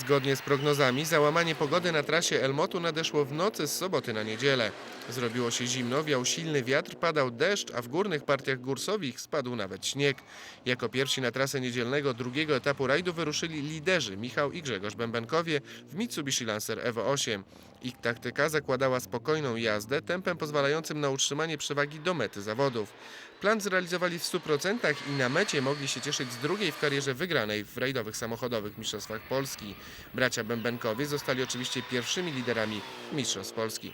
Zgodnie z prognozami, załamanie pogody na trasie Elmotu nadeszło w nocy z soboty na niedzielę. Zrobiło się zimno, wiał silny wiatr, padał deszcz, a w górnych partiach górsowich spadł nawet śnieg. Jako pierwsi na trasę niedzielnego drugiego etapu rajdu wyruszyli liderzy Michał i Grzegorz Bębenkowie w Mitsubishi Lancer Evo 8. Ich taktyka zakładała spokojną jazdę, tempem pozwalającym na utrzymanie przewagi do mety zawodów. Plan zrealizowali w 100% i na mecie mogli się cieszyć z drugiej w karierze wygranej w rajdowych samochodowych Mistrzostwach Polski. Bracia Bębenkowie zostali oczywiście pierwszymi liderami Mistrzostw Polski.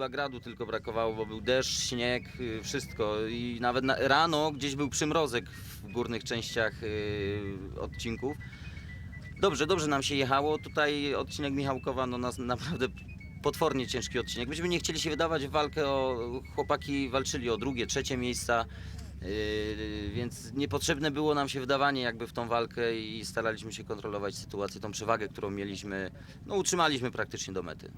Chyba gradu tylko brakowało, bo był deszcz, śnieg, y, wszystko. I nawet na, rano gdzieś był przymrozek w górnych częściach y, odcinków. Dobrze, dobrze nam się jechało. Tutaj odcinek Michałkowa, no nas naprawdę potwornie ciężki odcinek. Myśmy nie chcieli się wydawać w walkę o... Chłopaki walczyli o drugie, trzecie miejsca. Yy, więc niepotrzebne było nam się wydawanie jakby w tą walkę i staraliśmy się kontrolować sytuację, tą przewagę, którą mieliśmy, no utrzymaliśmy praktycznie do mety.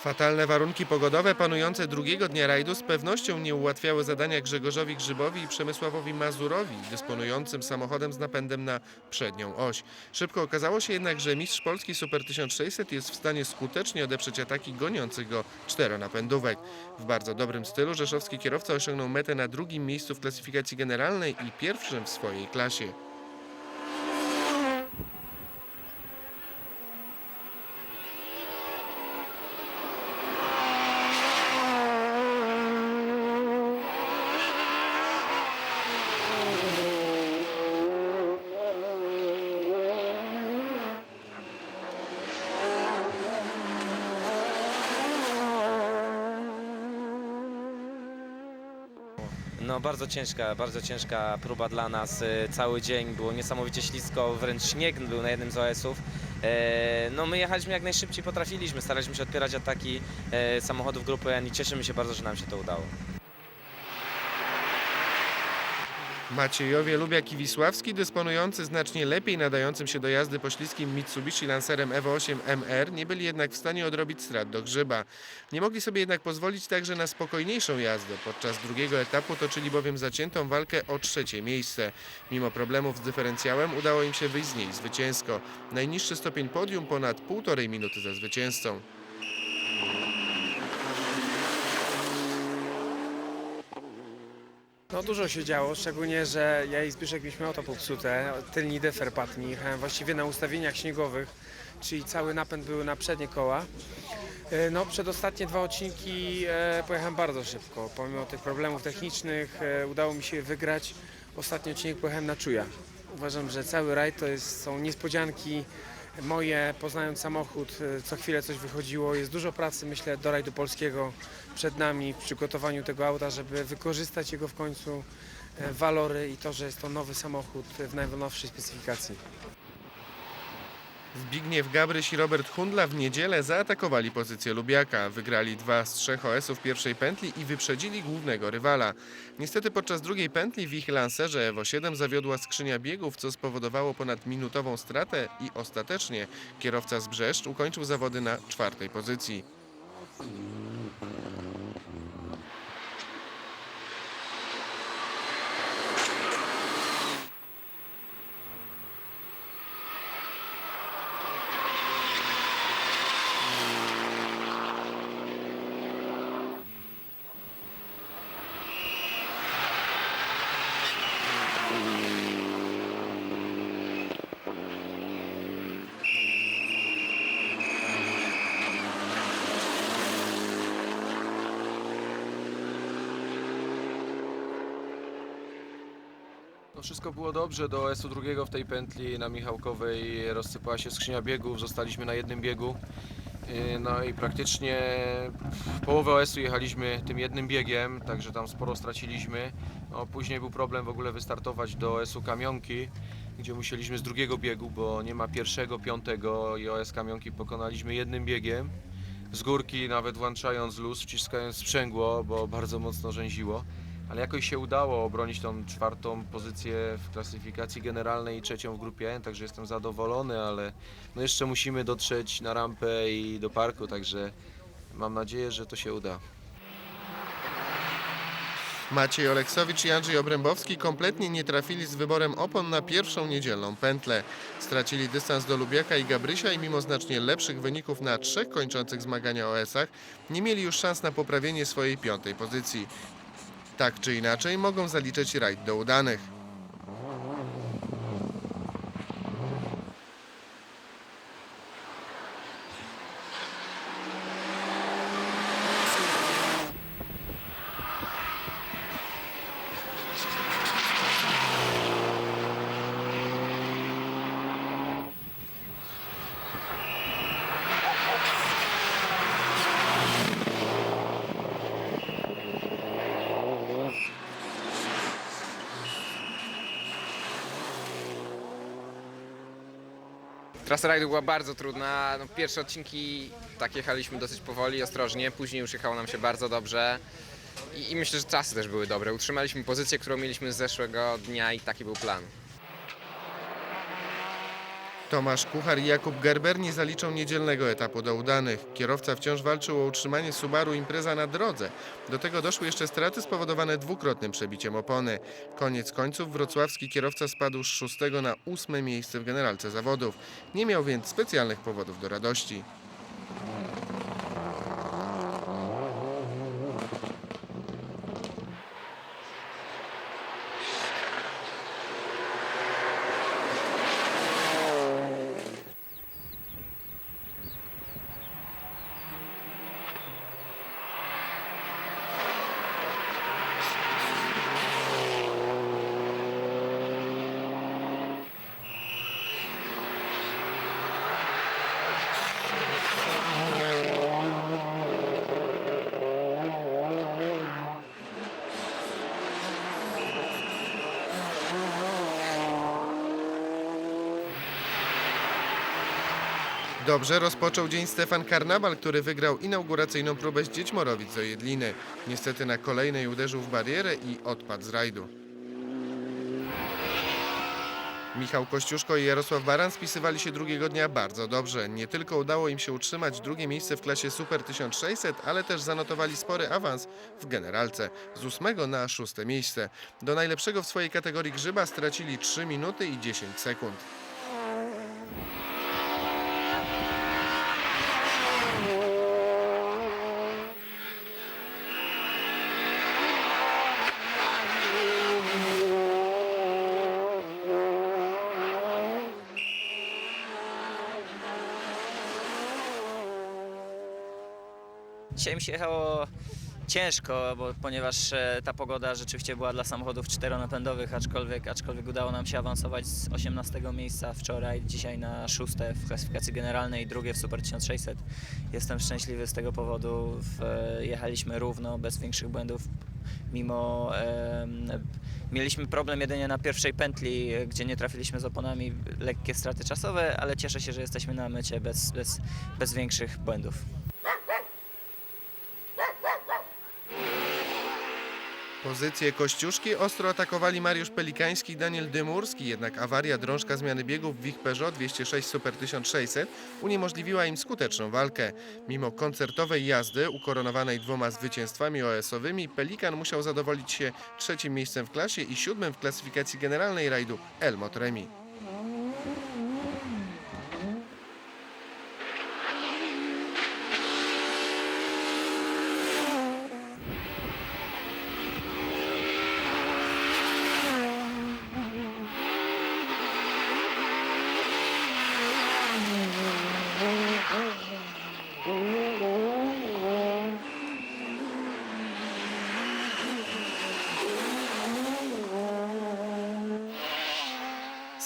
Fatalne warunki pogodowe panujące drugiego dnia rajdu z pewnością nie ułatwiały zadania Grzegorzowi Grzybowi i Przemysławowi Mazurowi, dysponującym samochodem z napędem na przednią oś. Szybko okazało się jednak, że mistrz Polski Super 1600 jest w stanie skutecznie odeprzeć ataki goniących go czteronapędówek. W bardzo dobrym stylu rzeszowski kierowca osiągnął metę na drugim miejscu w klasyfikacji generalnej i pierwszym w swojej klasie. No bardzo ciężka, bardzo ciężka próba dla nas. E, Cały dzień było niesamowicie ślisko, wręcz śnieg był na jednym z OS-ów. E, No my jechaliśmy jak najszybciej potrafiliśmy, staraliśmy się odpierać ataki e, samochodów grupy N i cieszymy się bardzo, że nam się to udało. Maciejowie Lubiak i Wisławski, dysponujący znacznie lepiej nadającym się do jazdy pośliskim Mitsubishi Lancerem Evo 8 MR, nie byli jednak w stanie odrobić strat do grzyba. Nie mogli sobie jednak pozwolić także na spokojniejszą jazdę. Podczas drugiego etapu toczyli bowiem zaciętą walkę o trzecie miejsce. Mimo problemów z dyferencjałem udało im się wyjść z niej zwycięsko. Najniższy stopień podium ponad półtorej minuty za zwycięzcą. No dużo się działo, szczególnie, że ja i Zbyszek mieliśmy auto popsute, tylni defer padł mi, jechałem właściwie na ustawieniach śniegowych, czyli cały napęd był na przednie koła. E, No przedostatnie dwa odcinki e, pojechałem bardzo szybko, pomimo tych problemów technicznych e, udało mi się wygrać. Ostatni odcinek pojechałem na czuja. Uważam, że cały rajd to jest, są niespodzianki moje, poznając samochód, e, co chwilę coś wychodziło. Jest dużo pracy, myślę, do rajdu polskiego przed nami w przygotowaniu tego auta, żeby wykorzystać jego w końcu e, walory i to, że jest to nowy samochód w najnowszej specyfikacji. Zbigniew Gabryś i Robert Hundla w niedzielę zaatakowali pozycję Lubiaka. Wygrali dwa z trzech OS-ów pierwszej pętli i wyprzedzili głównego rywala. Niestety podczas drugiej pętli w ich lancerze Evo 7 zawiodła skrzynia biegów, co spowodowało ponad minutową stratę i ostatecznie kierowca z Brzeszcz ukończył zawody na czwartej pozycji. No wszystko było dobrze, do OS-u drugiego w tej pętli na Michałkowej rozsypała się skrzynia biegów, zostaliśmy na jednym biegu. Yy, No i praktycznie połowę OS-u jechaliśmy tym jednym biegiem, także tam sporo straciliśmy. No, później był problem w ogóle wystartować do OS-u Kamionki, gdzie musieliśmy z drugiego biegu, bo nie ma pierwszego, piątego i OS Kamionki pokonaliśmy jednym biegiem. Z górki nawet włączając luz, wciskając sprzęgło, bo bardzo mocno rzęziło. Ale jakoś się udało obronić tą czwartą pozycję w klasyfikacji generalnej i trzecią w grupie N, także jestem zadowolony, ale no jeszcze musimy dotrzeć na rampę i do parku, także mam nadzieję, że to się uda. Maciej Oleksowicz i Andrzej Obrębowski kompletnie nie trafili z wyborem opon na pierwszą niedzielną pętlę. Stracili dystans do Lubiaka i Gabrysia i mimo znacznie lepszych wyników na trzech kończących zmagania o S-ach nie mieli już szans na poprawienie swojej piątej pozycji. Tak czy inaczej mogą zaliczyć rajd do udanych. Trasa rajdu była bardzo trudna. No, pierwsze odcinki tak jechaliśmy dosyć powoli, ostrożnie, później już jechało nam się bardzo dobrze. I, I myślę, że czasy też były dobre. Utrzymaliśmy pozycję, którą mieliśmy z zeszłego dnia i taki był plan. Tomasz Kuchar i Jakub Gerber nie zaliczą niedzielnego etapu do udanych. Kierowca wciąż walczył o utrzymanie Subaru Impreza na drodze. Do tego doszły jeszcze straty spowodowane dwukrotnym przebiciem opony. Koniec końców wrocławski kierowca spadł z szóstego na ósme miejsce w generalce zawodów. Nie miał więc specjalnych powodów do radości. Dobrze rozpoczął dzień Stefan Karnawal, który wygrał inauguracyjną próbę z Dziećmorowic do Jedliny. Niestety na kolejnej uderzył w barierę i odpadł z rajdu. Michał Kościuszko i Jarosław Baran spisywali się drugiego dnia bardzo dobrze. Nie tylko udało im się utrzymać drugie miejsce w klasie Super 1600, ale też zanotowali spory awans w generalce z ósmego na szóste miejsce. Do najlepszego w swojej kategorii grzyba stracili 3 minuty i 10 sekund. Dzisiaj mi się jechało ciężko, bo, ponieważ e, ta pogoda rzeczywiście była dla samochodów czteronapędowych, aczkolwiek, aczkolwiek udało nam się awansować z 18 miejsca wczoraj, dzisiaj na szóste w klasyfikacji generalnej, drugie w Super 1600. Jestem szczęśliwy z tego powodu. E, jechaliśmy równo, bez większych błędów, mimo em, Mieliśmy problem jedynie na pierwszej pętli, e, gdzie nie trafiliśmy z oponami, lekkie straty czasowe, ale cieszę się, że jesteśmy na mycie bez, bez, bez większych błędów. Pozycję Kościuszki ostro atakowali Mariusz Pelikański i Daniel Dymurski, jednak awaria drążka zmiany biegów w ich Peugeot 206 Super 1600 uniemożliwiła im skuteczną walkę. Mimo koncertowej jazdy, ukoronowanej dwoma zwycięstwami OS-owymi, Pelikan musiał zadowolić się trzecim miejscem w klasie i siódmym w klasyfikacji generalnej rajdu Elmot Remi.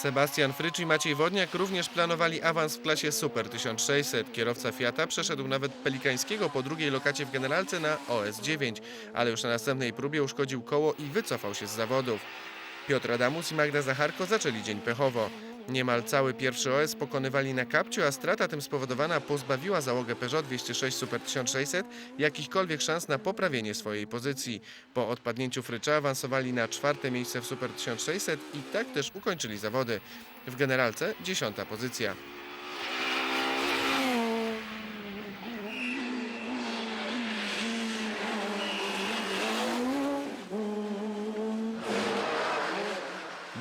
Sebastian Frycz i Maciej Wodniak również planowali awans w klasie Super 1600. Kierowca Fiata przeszedł nawet Pelikańskiego po drugiej lokacie w generalce na OS9, ale już na następnej próbie uszkodził koło i wycofał się z zawodów. Piotr Adamus i Magda Zacharko zaczęli dzień pechowo. Niemal cały pierwszy OS pokonywali na kapciu, a strata tym spowodowana pozbawiła załogę Peugeot 206 Super 1600 jakichkolwiek szans na poprawienie swojej pozycji. Po odpadnięciu Frycza awansowali na czwarte miejsce w Super 1600 i tak też ukończyli zawody. W generalce dziesiąta pozycja.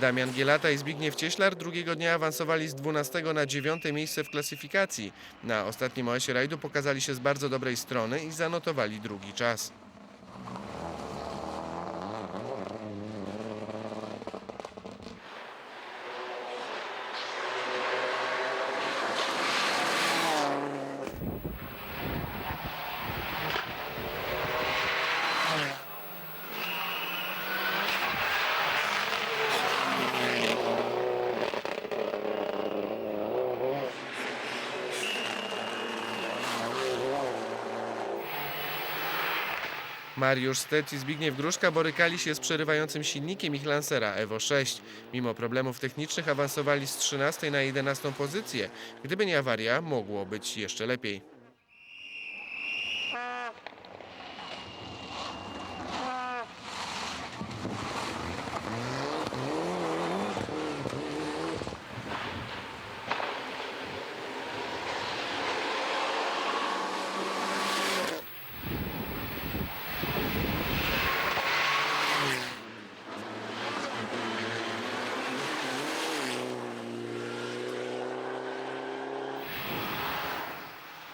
Damian Gielata i Zbigniew Cieślar drugiego dnia awansowali z 12 na 9 miejsce w klasyfikacji. Na ostatnim OS-ie rajdu pokazali się z bardzo dobrej strony i zanotowali drugi czas. Mariusz Stec i Zbigniew Gruszka borykali się z przerywającym silnikiem ich Lancera Evo 6. Mimo problemów technicznych awansowali z 13 na 11 pozycję. Gdyby nie awaria, mogło być jeszcze lepiej.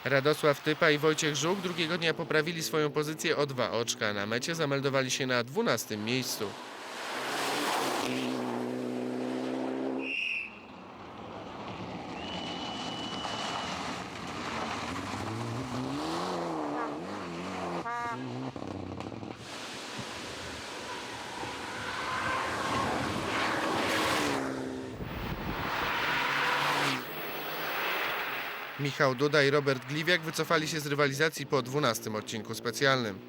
Radosław Typa i Wojciech Żuk drugiego dnia poprawili swoją pozycję o dwa oczka. Na mecie zameldowali się na 12 miejscu. Michał Duda i Robert Gliwiak wycofali się z rywalizacji po 12 odcinku specjalnym.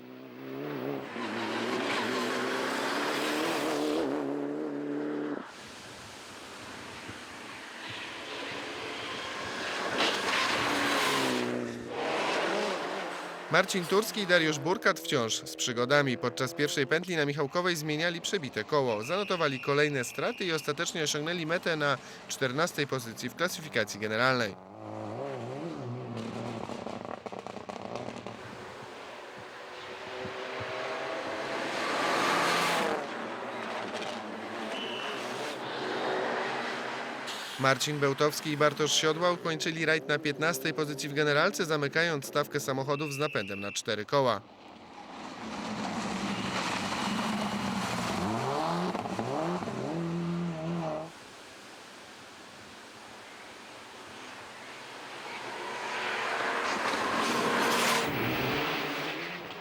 Marcin Turski i Dariusz Burkat wciąż z przygodami. Podczas pierwszej pętli na Michałkowej zmieniali przebite koło. Zanotowali kolejne straty i ostatecznie osiągnęli metę na 14 pozycji w klasyfikacji generalnej. Marcin Bełtowski i Bartosz Siodła ukończyli rajd na 15 pozycji w generalce, zamykając stawkę samochodów z napędem na cztery koła.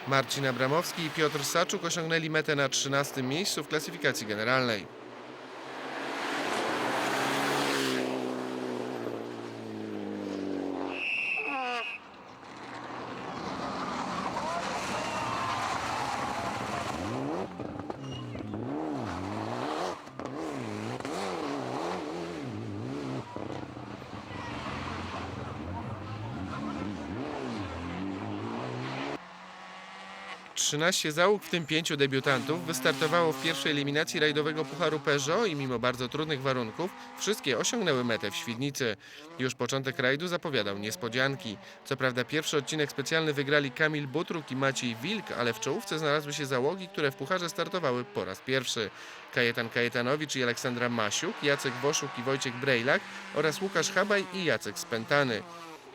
Marcin Abramowski i Piotr Saczuk osiągnęli metę na 13 miejscu w klasyfikacji generalnej. Trzynaście załóg, w tym pięciu debiutantów, wystartowało w pierwszej eliminacji rajdowego Pucharu Peugeot i mimo bardzo trudnych warunków wszystkie osiągnęły metę w Świdnicy. Już początek rajdu zapowiadał niespodzianki. Co prawda pierwszy odcinek specjalny wygrali Kamil Butruk i Maciej Wilk, ale w czołówce znalazły się załogi, które w Pucharze startowały po raz pierwszy. Kajetan Kajetanowicz i Aleksandra Masiuk, Jacek Woszuk i Wojciech Brejlak oraz Łukasz Habaj i Jacek Spętany.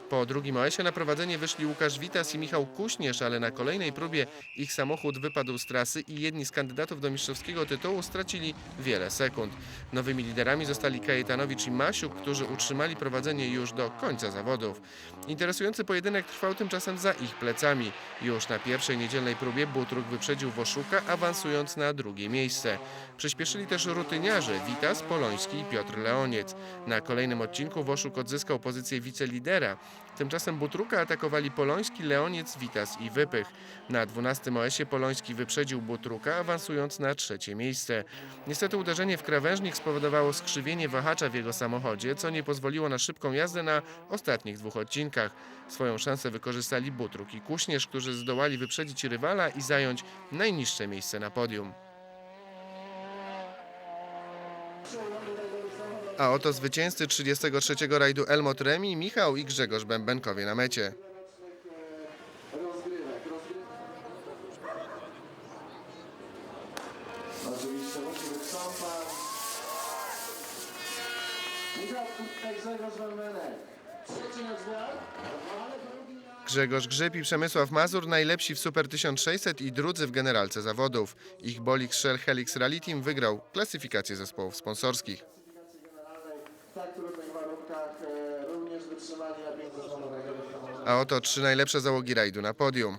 Po drugim OS-ie na prowadzenie wyszli Łukasz Witas i Michał Kuśnierz, ale na kolejnej próbie ich samochód wypadł z trasy i jedni z kandydatów do mistrzowskiego tytułu stracili wiele sekund. Nowymi liderami zostali Kajetanowicz i Masiuk, którzy utrzymali prowadzenie już do końca zawodów. Interesujący pojedynek trwał tymczasem za ich plecami. Już na pierwszej niedzielnej próbie Butruk wyprzedził Woszuka, awansując na drugie miejsce. Przyspieszyli też rutyniarze Witas, Poloński i Piotr Leoniec. Na kolejnym odcinku Woszuk odzyskał pozycję wicelidera, Tymczasem Butruka atakowali Poloński, Leoniec, Witas i Wypych. Na 12 OS-ie Poloński wyprzedził Butruka, awansując na trzecie miejsce. Niestety uderzenie w krawężnik spowodowało skrzywienie wahacza w jego samochodzie, co nie pozwoliło na szybką jazdę na ostatnich dwóch odcinkach. Swoją szansę wykorzystali Butruk i Kuśnierz, którzy zdołali wyprzedzić rywala i zająć najniższe miejsce na podium. A oto zwycięzcy 33. rajdu Elmot Remi, Michał i Grzegorz Bębenkowie na mecie. Grzegorz Grzyb i Przemysław Mazur najlepsi w Super 1600 i drudzy w generalce zawodów. Ich bolid Shell Helix Rally Team wygrał klasyfikację zespołów sponsorskich. Tak e, A oto trzy najlepsze załogi rajdu na podium.